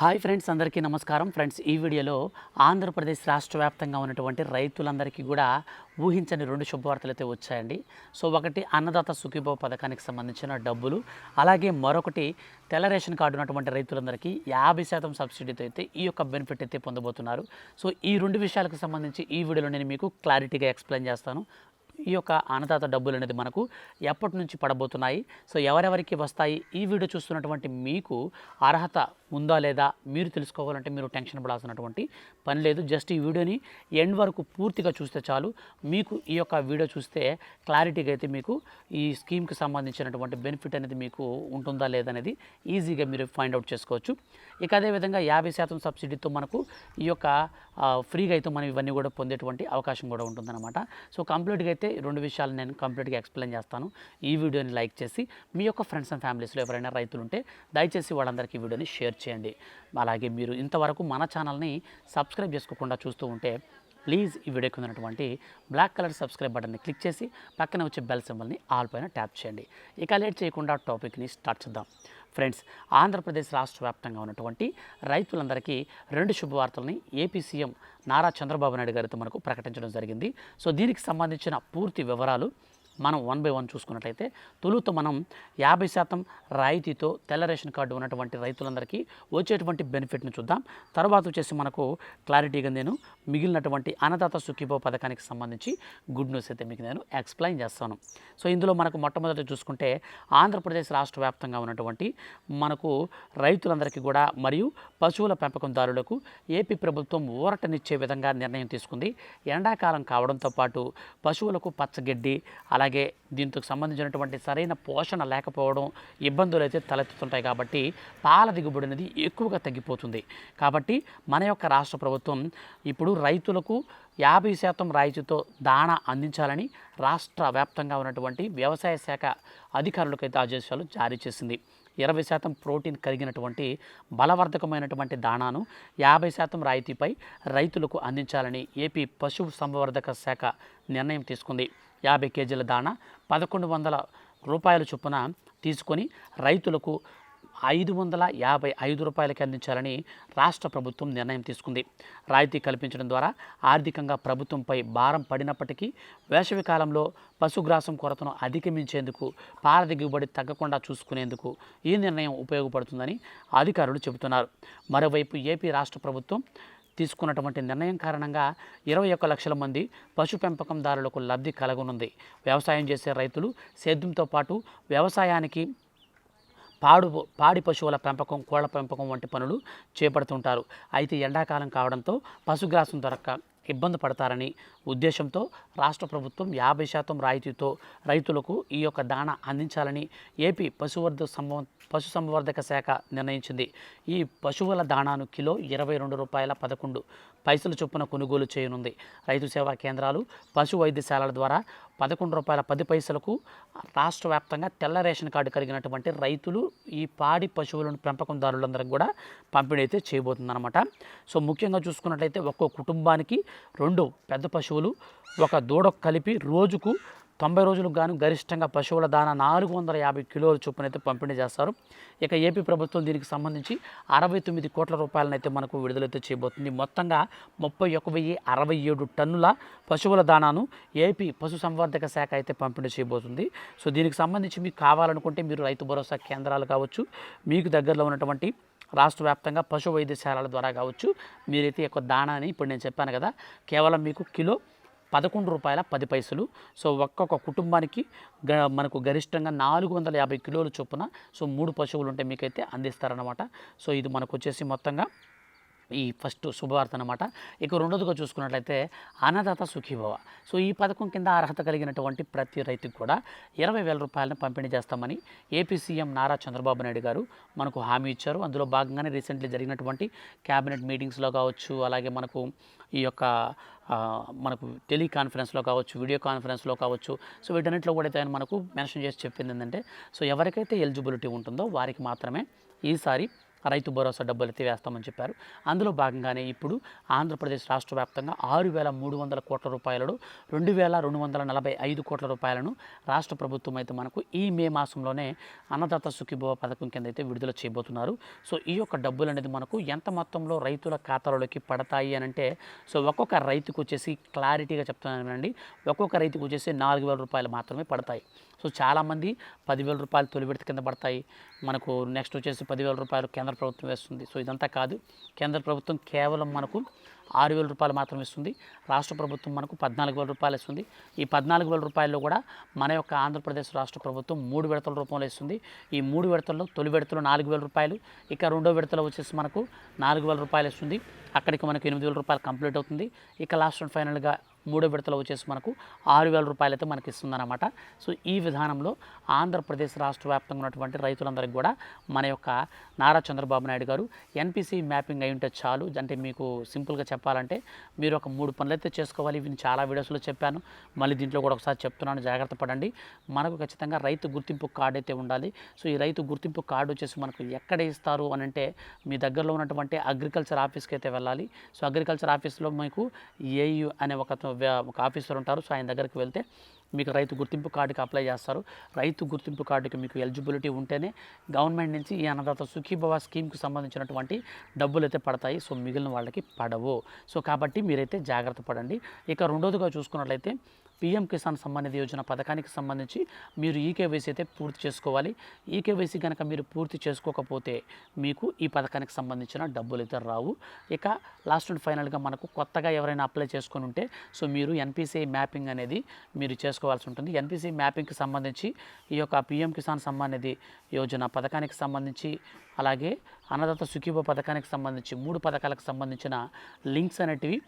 Hi friends అందరికీ నమస్కారం. Friends ఈ వీడియోలో ఆంధ్రప్రదేశ్ రాష్ట్ర వ్యాప్తంగా ఉన్నటువంటి రైతులందరికీ కూడా ఊహించని రెండు శుభవార్తలు అయితే వచ్చాయండి. సో ఒకటి అన్నదాత సుఖీభవ పథకానికి సంబంధించిన డబ్బులు అలాగే మరొకటి తెల్ల రేషన్ కార్డు ఉన్నటువంటి రైతులందరికీ యాభై శాతం సబ్సిడీతో అయితే ఈ యొక్క బెనిఫిట్ అయితే పొందబోతున్నారు. సో ఈ రెండు విషయాలకు సంబంధించి ఈ వీడియోలో నేను మీకు క్లారిటీగా ఎక్స్ప్లెయిన్ చేస్తాను. ఈ యొక్క అన్నదాత డబ్బులు అనేది మనకు ఎప్పటి నుంచి పడబోతున్నాయి? సో ఎవరెవరికి వస్తాయి? ఈ వీడియో చూస్తున్నటువంటి మీకు అర్హత ఉందా లేదా మీరు తెలుసుకోవాలంటే మీరు టెన్షన్ పడాల్సినటువంటి పని లేదు. జస్ట్ ఈ వీడియోని ఎండ్ వరకు పూర్తిగా చూస్తే చాలు. మీకు ఈ యొక్క వీడియో చూస్తే క్లారిటీగా అయితే మీకు ఈ స్కీమ్కి సంబంధించినటువంటి బెనిఫిట్ అనేది మీకు ఉంటుందా లేదనేది ఈజీగా మీరు ఫైండ్ అవుట్ చేసుకోవచ్చు. ఇక అదేవిధంగా యాభై శాతం సబ్సిడీతో మనకు ఈ యొక్క ఫ్రీగా అయితే మనం ఇవన్నీ కూడా పొందేటువంటి అవకాశం కూడా ఉంటుందన్నమాట. సో కంప్లీట్గా అయితే ఈ రెండు విషయాలు నేను కంప్లీట్గా ఎక్స్ప్లెయిన్ చేస్తాను. ఈ వీడియోని లైక్ చేసి మీ యొక్క ఫ్రెండ్స్ అండ్ ఫ్యామిలీస్లో ఎవరైనా రైతులు ఉంటే దయచేసి వాళ్ళందరికీ ఈ వీడియోని షేర్ చేయండి. అలాగే మీరు ఇంతవరకు మన ఛానల్ని సబ్స్క్రైబ్ చేసుకోకుండా చూస్తూ ఉంటే ప్లీజ్ ఈ వీడియోకి ఉన్నటువంటి బ్లాక్ కలర్ సబ్స్క్రైబ్ బటన్ని క్లిక్ చేసి పక్కన వచ్చే బెల్ సింబల్ని ఆల్ పైన ట్యాప్ చేయండి. ఇక లేట్ చేయకుండా టాపిక్ని స్టార్ట్ చేద్దాం. ఫ్రెండ్స్ ఆంధ్రప్రదేశ్ రాష్ట్ర వ్యాప్తంగా ఉన్నటువంటి రైతులందరికీ రెండు శుభవార్తల్ని ఏపీ సీఎం నారా చంద్రబాబు నాయుడు గారితో మనకు ప్రకటించడం జరిగింది. సో దీనికి సంబంధించిన పూర్తి వివరాలు మనం వన్ బై వన్ చూసుకున్నట్లయితే తొలుత మనం యాభై శాతం రాయితీతో తెల్ల రేషన్ కార్డు ఉన్నటువంటి రైతులందరికీ వచ్చేటువంటి బెనిఫిట్ను చూద్దాం. తర్వాత వచ్చేసి మనకు క్లారిటీగా నేను మిగిలినటువంటి అన్నదాత సుఖీభో పథకానికి సంబంధించి గుడ్ న్యూస్ అయితే మీకు నేను ఎక్స్ప్లెయిన్ చేస్తాను. సో ఇందులో మనకు మొట్టమొదటి చూసుకుంటే ఆంధ్రప్రదేశ్ రాష్ట్ర వ్యాప్తంగా ఉన్నటువంటి మనకు రైతులందరికీ కూడా మరియు పశువుల పెంపకందారులకు ఏపీ ప్రభుత్వం ఊరటనిచ్చే విధంగా నిర్ణయం తీసుకుంది. ఎండాకాలం కావడంతో పాటు పశువులకు పచ్చగడ్డి అలాగే అలాగే దీంతో సంబంధించినటువంటి సరైన పోషణ లేకపోవడం ఇబ్బందులు అయితే తలెత్తుతుంటాయి కాబట్టి పాల దిగుబడి అనేది ఎక్కువగా తగ్గిపోతుంది. కాబట్టి మన యొక్క రాష్ట్ర ప్రభుత్వం ఇప్పుడు రైతులకు యాభై శాతం రాయితీతో దాణా అందించాలని రాష్ట్ర వ్యాప్తంగా ఉన్నటువంటి వ్యవసాయ శాఖ అధికారులకైతే ఆదేశాలు జారీ చేసింది. ఇరవై శాతం ప్రోటీన్ కలిగినటువంటి బలవర్ధకమైనటువంటి దాణాను యాభై శాతం రాయితీపై రైతులకు అందించాలని ఏపీ పశు సంవర్ధక శాఖ నిర్ణయం తీసుకుంది. యాభై కేజీల దాణా పదకొండు వందల రూపాయల చొప్పున తీసుకొని రైతులకు ఐదు వందల యాభై ఐదు రూపాయలకి అందించాలని రాష్ట్ర ప్రభుత్వం నిర్ణయం తీసుకుంది. రాయితీ కల్పించడం ద్వారా ఆర్థికంగా ప్రభుత్వంపై భారం పడినప్పటికీ వేసవి కాలంలో పశుగ్రాసం కొరతను అధిగమించేందుకు పాల దిగుబడి తగ్గకుండా చూసుకునేందుకు ఈ నిర్ణయం ఉపయోగపడుతుందని అధికారులు చెబుతున్నారు. మరోవైపు ఏపీ రాష్ట్ర ప్రభుత్వం తీసుకున్నటువంటి నిర్ణయం కారణంగా ఇరవై ఒక్క లక్షల మంది పశు పెంపకందారులకు లబ్ధి కలగనుంది. వ్యవసాయం చేసే రైతులు సేద్యంతో పాటు వ్యవసాయానికి పాడు పాడి పశువుల పెంపకం కోళ్ళ పెంపకం వంటి పనులు చేపడుతుంటారు. అయితే ఎండాకాలం కావడంతో పశుగ్రాసం దొరక్క ఇబ్బంది పడతారని ఉద్దేశంతో రాష్ట్ర ప్రభుత్వం యాభై శాతం రాయితీతో రైతులకు ఈ యొక్క దాణా అందించాలని ఏపీ పశువర్ధ సంవ పశు సంవర్ధక శాఖ నిర్ణయించింది. ఈ పశువుల దాణాను కిలో ఇరవై రెండు రూపాయల పదకొండు పైసలు చొప్పున కొనుగోలు చేయనుంది. రైతు సేవా కేంద్రాలు పశు వైద్యశాలల ద్వారా పదకొండు రూపాయల పది పైసలకు రాష్ట్ర వ్యాప్తంగా తెల్ల రేషన్ కార్డు కలిగినటువంటి రైతులు ఈ పాడి పశువులను పెంపకందారులందరికీ కూడా పంపిణీ అయితే చేయబోతుందన్నమాట. సో ముఖ్యంగా చూసుకున్నట్లయితే ఒక్కో కుటుంబానికి రెండు పెద్ద పశువులు ఒక దూడ కలిపి రోజుకు తొంభై రోజులకు గాను గరిష్టంగా పశువుల దానా నాలుగు వందల యాభై కిలోల చొప్పున అయితే పంపిణీ చేస్తారు. ఇక ఏపీ ప్రభుత్వం దీనికి సంబంధించి అరవై తొమ్మిది కోట్ల రూపాయలనైతే మనకు విడుదలైతే చేయబోతుంది. మొత్తంగా ముప్పై ఒక వెయ్యి అరవై ఏడు టన్నుల పశువుల దానాను ఏపీ పశు సంవర్ధక శాఖ అయితే పంపిణీ చేయబోతుంది. సో దీనికి సంబంధించి మీకు కావాలనుకుంటే మీరు రైతు భరోసా కేంద్రాలు కావచ్చు మీకు దగ్గరలో ఉన్నటువంటి రాష్ట్ర వ్యాప్తంగా పశు వైద్యశాలల ద్వారా కావచ్చు మీరైతే యొక్క దానాని ఇప్పుడు నేను చెప్పాను కదా కేవలం మీకు కిలో పదకొండు రూపాయల పది పైసలు. సో ఒక్కొక్క కుటుంబానికి గ మనకు గరిష్టంగా నాలుగు వందల యాభై కిలోలు చొప్పున సో మూడు పశువులు ఉంటే మీకైతే అందిస్తారనమాట సో ఇది మనకు వచ్చేసి మొత్తంగా ఈ ఫస్ట్ శుభవార్త అనమాట ఇక రెండోదిగా చూసుకున్నట్లయితే అన్నదాత సుఖీభవ. సో ఈ పథకం కింద అర్హత కలిగినటువంటి ప్రతి రైతుకు కూడా ఇరవై వేల రూపాయలను పంపిణీ చేస్తామని ఏపీ సీఎం నారా చంద్రబాబు నాయుడు గారు మనకు హామీ ఇచ్చారు. అందులో భాగంగానే రీసెంట్లీ జరిగినటువంటి క్యాబినెట్ మీటింగ్స్లో కావచ్చు అలాగే మనకు ఈ యొక్క మనకు టెలికాన్ఫరెన్స్లో కావచ్చు వీడియో కాన్ఫరెన్స్లో కావచ్చు. సో వీటన్నిటిలో కూడా అయితే ఆయన మనకు మెన్షన్ చేసి చెప్పింది ఏంటంటే సో ఎవరికైతే ఎలిజిబిలిటీ ఉంటుందో వారికి మాత్రమే ఈసారి రైతు భరోసా డబ్బులు అయితే వేస్తామని చెప్పారు. అందులో భాగంగానే ఇప్పుడు ఆంధ్రప్రదేశ్ రాష్ట్ర వ్యాప్తంగా ఆరు వేల మూడు వందల కోట్ల రూపాయలను రెండు వేల రెండు వందల నలభై ఐదు కోట్ల రూపాయలను రాష్ట్ర ప్రభుత్వం అయితే మనకు ఈ మే మాసంలోనే అన్నదాత సుఖీభవ పథకం కింద అయితే విడుదల చేయబోతున్నారు. సో ఈ యొక్క డబ్బులు అనేది మనకు ఎంత మొత్తంలో రైతుల ఖాతాలలోకి పడతాయి అని అంటే సో ఒక్కొక్క రైతుకు వచ్చేసి క్లారిటీగా చెప్తున్నానండి ఒక్కొక్క రైతుకు వచ్చేసి నాలుగు వేల రూపాయలు మాత్రమే పడతాయి. సో చాలామంది పదివేల రూపాయలు తొలి విడత కింద పడతాయి. మనకు నెక్స్ట్ వచ్చేసి పదివేల రూపాయలు కేంద్ర ప్రభుత్వం వేస్తుంది. సో ఇదంతా కాదు. కేంద్ర ప్రభుత్వం కేవలం మనకు ఆరు వేల రూపాయలు మాత్రం ఇస్తుంది. రాష్ట్ర ప్రభుత్వం మనకు పద్నాలుగు వేల రూపాయలు ఇస్తుంది. ఈ పద్నాలుగు వేల రూపాయల్లో కూడా మన యొక్క ఆంధ్రప్రదేశ్ రాష్ట్ర ప్రభుత్వం మూడు విడతల రూపంలో ఇస్తుంది. ఈ మూడు విడతల్లో తొలి విడతలో నాలుగు వేల రూపాయలు ఇక రెండో విడతలో వచ్చేసి మనకు నాలుగు వేల రూపాయలు ఇస్తుంది. అక్కడికి మనకు ఎనిమిది వేల రూపాయలు కంప్లీట్ అవుతుంది. ఇక లాస్ట్ అండ్ ఫైనల్గా మూడో విడతలో వచ్చేసి మనకు ఆరు వేల రూపాయలు అయితే మనకి ఇస్తుందన్నమాట. సో ఈ విధానంలో ఆంధ్రప్రదేశ్ రాష్ట్ర వ్యాప్తంగా ఉన్నటువంటి రైతులందరికీ కూడా మన యొక్క నారా చంద్రబాబు నాయుడు గారు ఎన్పిసి మ్యాపింగ్ అయి ఉంటే చాలు. అంటే మీకు సింపుల్గా చెప్పాలంటే మీరు ఒక మూడు పనులు అయితే చేసుకోవాలి. ఇవి చాలా వీడియోస్లో చెప్పాను. మళ్ళీ దీంట్లో కూడా ఒకసారి చెప్తున్నాను. జాగ్రత్త పడండి. మనకు ఖచ్చితంగా రైతు గుర్తింపు కార్డు అయితే ఉండాలి. సో ఈ రైతు గుర్తింపు కార్డు వచ్చేసి మనకు ఎక్కడ ఇస్తారు అని అంటే మీ దగ్గరలో ఉన్నటువంటి అగ్రికల్చర్ ఆఫీస్కి అయితే వెళ్ళాలి. సో అగ్రికల్చర్ ఆఫీస్లో మీకు ఏయు అనే ఒక ఒక ఆఫీసర్ ఉంటారు. సో ఆయన దగ్గరికి వెళ్తే మీకు రైతు గుర్తింపు కార్డుకి అప్లై చేస్తారు. రైతు గుర్తింపు కార్డుకి మీకు ఎలిజిబిలిటీ ఉంటేనే గవర్నమెంట్ నుంచి ఈ అన్నదాత సుఖీభవ స్కీమ్కి సంబంధించినటువంటి డబ్బులు అయితే పడతాయి. సో మిగిలిన వాళ్ళకి పడవు. సో కాబట్టి మీరైతే జాగ్రత్త పడండి. ఇక రెండోదిగా చూసుకున్నట్లయితే పిఎం కిసాన్ సమ్మాన్ యోజన పథకానికి సంబంధించి మీరు ఈకేవైసీ అయితే పూర్తి చేసుకోవాలి. ఈకేవైసీ కనుక మీరు పూర్తి చేసుకోకపోతే మీకు ఈ పథకానికి సంబంధించిన డబ్బులు అయితే రావు. ఇక లాస్ట్ అండ్ ఫైనల్గా మనకు కొత్తగా ఎవరైనా అప్లై చేసుకొని ఉంటే సో మీరు ఎన్పిసిఐ మ్యాపింగ్ అనేది మీరు చేసుకోవాల్సి ఉంటుంది. ఎన్పిసి మ్యాపింగ్కి సంబంధించి ఈ యొక్క పిఎం కిసాన్ సమ్మాన్ నిధి యోజన పథకానికి సంబంధించి అలాగే అన్నదాత సుఖీభ పథకానికి సంబంధించి మూడు పథకాలకు సంబంధించిన లింక్స్ అనేటివి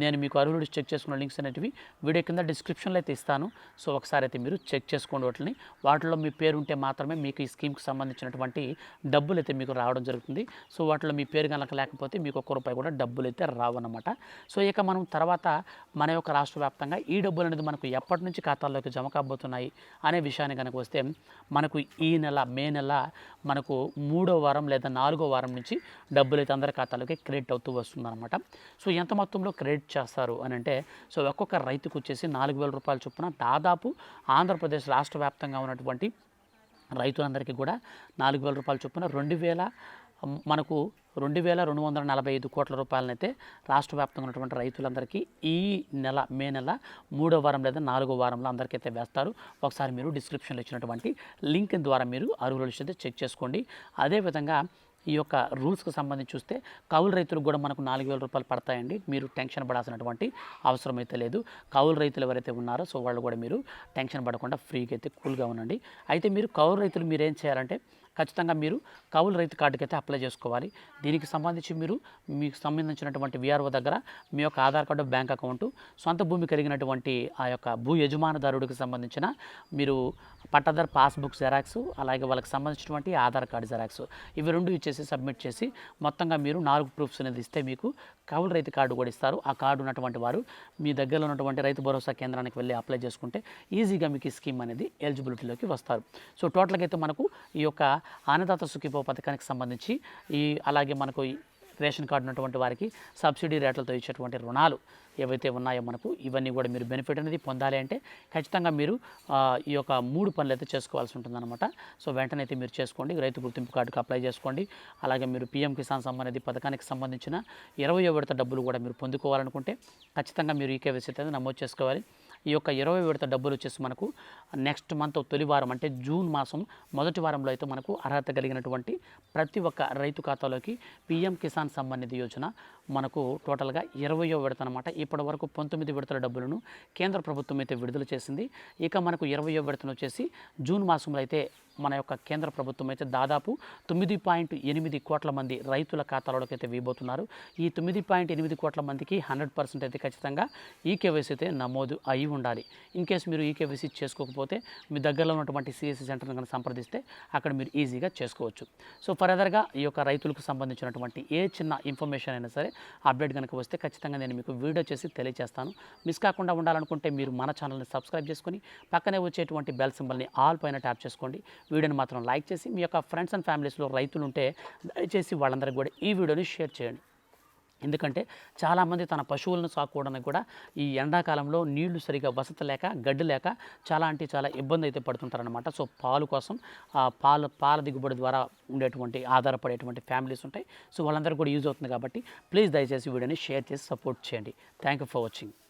నేను మీకు అర్హులు చెక్ చేసుకున్న లింక్స్ అనేటివి వీడియో కింద డిస్క్రిప్షన్లో అయితే ఇస్తాను. సో ఒకసారి అయితే మీరు చెక్ చేసుకోండి వాటిని. వాటిలో మీ పేరు ఉంటే మాత్రమే మీకు ఈ స్కీమ్కి సంబంధించినటువంటి డబ్బులు అయితే మీకు రావడం జరుగుతుంది. సో వాటిలో మీ పేరు కనుక లేకపోతే మీకు ఒక్క రూపాయి కూడా డబ్బులు అయితే రావన్నమాట. సో ఇక మనం తర్వాత మన యొక్క రాష్ట్ర వ్యాప్తంగా ఈ డబ్బులు అనేది మనకు ఎప్పటి నుంచి ఖాతాల్లోకి జమ కాబోతున్నాయి అనే విషయాన్ని కనుక వస్తే మనకు ఈ నెల మే నెల మనకు మూడో వారం లేదా నాలుగో వారం నుంచి డబ్బులు అయితే అందరి ఖాతాలకి క్రెడిట్ అవుతూ వస్తుందన్నమాట. సో ఎంత మొత్తంలో క్రెడిట్ చేస్తారు అని అంటే సో ఒక్కొక్క రైతుకు వచ్చేసి నాలుగు వేల రూపాయల చొప్పున దాదాపు ఆంధ్రప్రదేశ్ రాష్ట్ర వ్యాప్తంగా ఉన్నటువంటి రైతులందరికీ కూడా నాలుగు వేల రూపాయల చొప్పున రెండు వేల మనకు రెండు వేల రెండు వందల నలభై ఐదు కోట్ల రూపాయలనైతే రాష్ట్ర వ్యాప్తంగా ఉన్నటువంటి రైతులందరికీ ఈ నెల మే నెల మూడో వారం లేదా నాలుగో వారంలో అందరికైతే వేస్తారు. ఒకసారి మీరు డిస్క్రిప్షన్లో ఇచ్చినటువంటి లింక్ ద్వారా మీరు అర్హుల లిస్ట్ అయితే చెక్ చేసుకోండి. అదేవిధంగా ఈ యొక్క రూల్స్కి సంబంధించి చూస్తే కౌలు రైతులకు కూడా మనకు నాలుగు వేల రూపాయలు పడతాయండి. మీరు టెన్షన్ పడాల్సినటువంటి అవసరం అయితే లేదు. కౌలు రైతులు ఎవరైతే ఉన్నారో సో వాళ్ళు కూడా మీరు టెన్షన్ పడకుండా ఫ్రీగా అయితే కూల్గా ఉండండి. అయితే మీరు కౌలు రైతులు మీరు ఏం చేయాలంటే ఖచ్చితంగా మీరు కౌలు రైతు కార్డుకి అయితే అప్లై చేసుకోవాలి. దీనికి సంబంధించి మీరు మీకు సంబంధించినటువంటి విఆర్ఓ దగ్గర మీ యొక్క ఆధార్ కార్డు బ్యాంక్ అకౌంట్ సొంత భూమి కలిగినటువంటి ఆ యొక్క భూ యజమానదారుడికి సంబంధించిన మీరు పట్టాదార్ పాస్బుక్ జెరాక్స్ అలాగే వాళ్ళకి సంబంధించినటువంటి ఆధార్ కార్డు జెరాక్స్ ఇవి రెండు ఇచ్చేసి సబ్మిట్ చేసి మొత్తంగా మీరు నాలుగు ప్రూఫ్స్ అనేది ఇస్తే మీకు కౌలు రైతు కార్డు కూడా ఇస్తారు. ఆ కార్డు ఉన్నటువంటి వారు మీ దగ్గరలో ఉన్నటువంటి రైతు భరోసా కేంద్రానికి వెళ్ళి అప్లై చేసుకుంటే ఈజీగా మీకు ఈ స్కీమ్ అనేది ఎలిజిబిలిటీలోకి వస్తారు. సో టోటల్గా అయితే మనకు ఈ యొక్క ఆనదాత సుఖిపో పథకానికి సంబంధించి ఈ అలాగే మనకు ఈ రేషన్ కార్డు ఉన్నటువంటి వారికి సబ్సిడీ రేట్లతో ఇచ్చేటువంటి రుణాలు ఏవైతే ఉన్నాయో మనకు ఇవన్నీ కూడా మీరు బెనిఫిట్ అనేది పొందాలి అంటే ఖచ్చితంగా మీరు ఈ యొక్క మూడు పనులు అయితే చేసుకోవాల్సి ఉంటుందన్నమాట. సో వెంటనే అయితే మీరు చేసుకోండి. రైతు గుర్తింపు కార్డుకి అప్లై చేసుకోండి. అలాగే మీరు పీఎం కిసాన్ సమ్మాన్ నిధి పథకానికి సంబంధించిన ఇరవై విడత డబ్బులు కూడా మీరు పొందుకోవాలనుకుంటే ఖచ్చితంగా మీరు ఈ కేవైసీ అయితే నమోదు చేసుకోవాలి. ఈ యొక్క ఇరవై విడత డబ్బులు వచ్చేసి మనకు నెక్స్ట్ మంత్ తొలి వారం అంటే జూన్ మాసం మొదటి వారంలో అయితే మనకు అర్హత కలిగినటువంటి ప్రతి ఒక్క రైతు ఖాతాలోకి పీఎం కిసాన్ సమ్మాన్ నిధి యోజన మనకు టోటల్గా ఇరవయో విడత అనమాట ఇప్పటి వరకు పంతొమ్మిది విడతల డబ్బులను కేంద్ర ప్రభుత్వం అయితే విడుదల చేసింది. ఇక మనకు ఇరవయో విడతను వచ్చేసి జూన్ మాసంలో అయితే మన యొక్క కేంద్ర ప్రభుత్వం అయితే దాదాపు తొమ్మిది పాయింట్ ఎనిమిది కోట్ల మంది రైతుల ఖాతాలోకి అయితే వేయబోతున్నారు ఈ తొమ్మిది పాయింట్ ఎనిమిది కోట్ల మందికి హండ్రెడ్ పర్సెంట్ అయితే ఖచ్చితంగా ఈ కేవైసీ అయితే నమోదు అయి ఉండాలి. ఇన్ కేసు మీరు ఈ కేవైసీ చేసుకోకపోతే మీ దగ్గరలో ఉన్నటువంటి సిఎస్సి సెంటర్ని కనుక సంప్రదిస్తే అక్కడ మీరు ఈజీగా చేసుకోవచ్చు. సో ఫర్దర్గా ఈ యొక్క రైతులకు సంబంధించినటువంటి ఏ చిన్న ఇన్ఫర్మేషన్ అయినా సరే అప్డేట్ కనుక వస్తే ఖచ్చితంగా నేను మీకు వీడియో చేసి తెలియజేస్తాను మిస్ కాకుండా ఉండాలనుకుంటే మీరు మన ఛానల్ని సబ్స్క్రైబ్ చేసుకొని పక్కనే వచ్చేటువంటి బెల్ సింబల్ని ఆల్ పైన ట్యాప్ చేసుకోండి. వీడియోని మాత్రం లైక్ చేసి మీ యొక్క ఫ్రెండ్స్ అండ్ ఫ్యామిలీస్లో రైతులు ఉంటే దయచేసి వాళ్ళందరికీ కూడా ఈ వీడియోని షేర్ చేయండి. ఎందుకంటే చాలామంది తన పశువులను సాకోవడానికి కూడా ఈ ఎండాకాలంలో నీళ్ళు సరిగా వసతి లేక గడ్డి లేక చాలా అంటే చాలా ఇబ్బంది అయితే పడుతుంటారనమాట సో పాలు కోసం ఆ పాల పాల దిగుబడి ద్వారా ఉండేటువంటి ఆధారపడేటువంటి ఫ్యామిలీస్ ఉంటాయి. సో వాళ్ళందరూ కూడా యూజ్ అవుతుంది కాబట్టి ప్లీజ్ దయచేసి వీడియోని షేర్ చేసి సపోర్ట్ చేయండి. Thank you for watching.